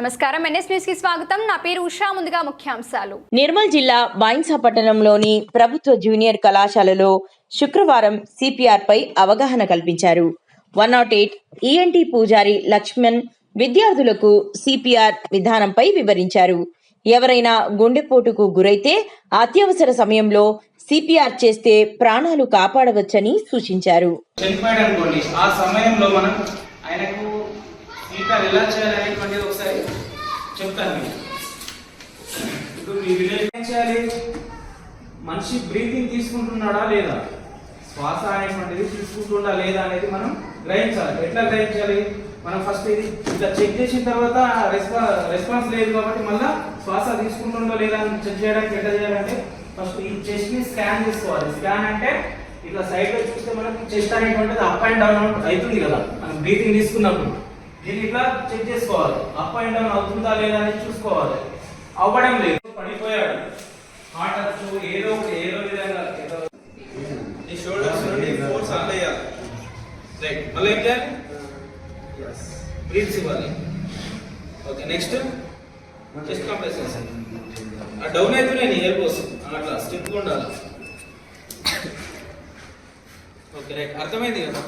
నమస్కారం. ఎన్ఎస్ న్యూస్కి స్వాగతం. నా పేరు ఉషా. ముందుగా ముఖ్యాంశాలు. నిర్మల్ జిల్లా బాయిన్సా పట్టణంలోని ప్రభుత్వ జూనియర్ కళాశాలలో శుక్రవారం సిపిఆర్ పై అవగాహన కల్పించారు. వన్ నాట్ ఎయిట్ ఈఎన్టీ పూజారి లక్ష్మణ్ విద్యార్థులకు సిపిఆర్ విధానంపై వివరించారు. ఎవరైనా గుండెపోటుకు గురైతే అత్యవసర సమయంలో సిపిఆర్ చేస్తే ప్రాణాలు కాపాడవచ్చని సూచించారు. చనిపోయాడు అనుకోండి ఆ సమయంలో మనం ఆయనకు ఇంకా ఎలా చేయాలనేటువంటిది ఒకసారి చెప్తాను మీకు. ఇప్పుడు మీ విలేజ్ ఏం చేయాలి? మనిషి బ్రీతింగ్ తీసుకుంటున్నాడా లేదా? శ్వాస అనేటువంటిది తీసుకుంటుందా లేదా అనేది మనం గ్రహించాలి. ఎట్లా గ్రహించాలి? మనం ఫస్ట్ ఇది ఇట్లా చెక్ చేసిన తర్వాత రెస్పా రెస్పాన్స్ లేదు కాబట్టి మళ్ళా శ్వాస తీసుకుంటుందో లేదా అని చెక్ చేయడానికి ఎట్లా చేయాలంటే ఫస్ట్ ఈ చెస్ట్ని స్కాన్ చేసుకోవాలి. స్కాన్ అంటే ఇట్లా సైడ్లో చూస్తే మనకి చెస్ట్ అనేటువంటిది అప్ అండ్ డౌన్ అవుతుంది కదా. మనం బ్రీతింగ్ తీసుకున్నప్పుడు. దీన్ని ఇట్లా చెక్ చేసుకోవాలి. అప్ అండ్ డౌన్ అవుతుందా లేదా అనేది చూసుకోవాలి. అవ్వడం లేదు. పడిపోయాడు. హార్ట్ వచ్చు ఏదో ఒకటి ఏదో విధంగా ఈ షోల్డర్స్ నుండి ఫోర్స్ అప్లై చేయాలి. రైట్ మళ్ళీ ఏం చేయాలి బ్రీత్స్ ఇవ్వాలి ఓకే నెక్స్ట్ చెస్ట్ కంప్రెషన్స్ ఆ డౌన్ అవుతున్నాయి నీ ఎల్బోస్ అట్లా స్టిప్ ఉండాలి. ఓకే రైట్ అర్థమైంది కదా?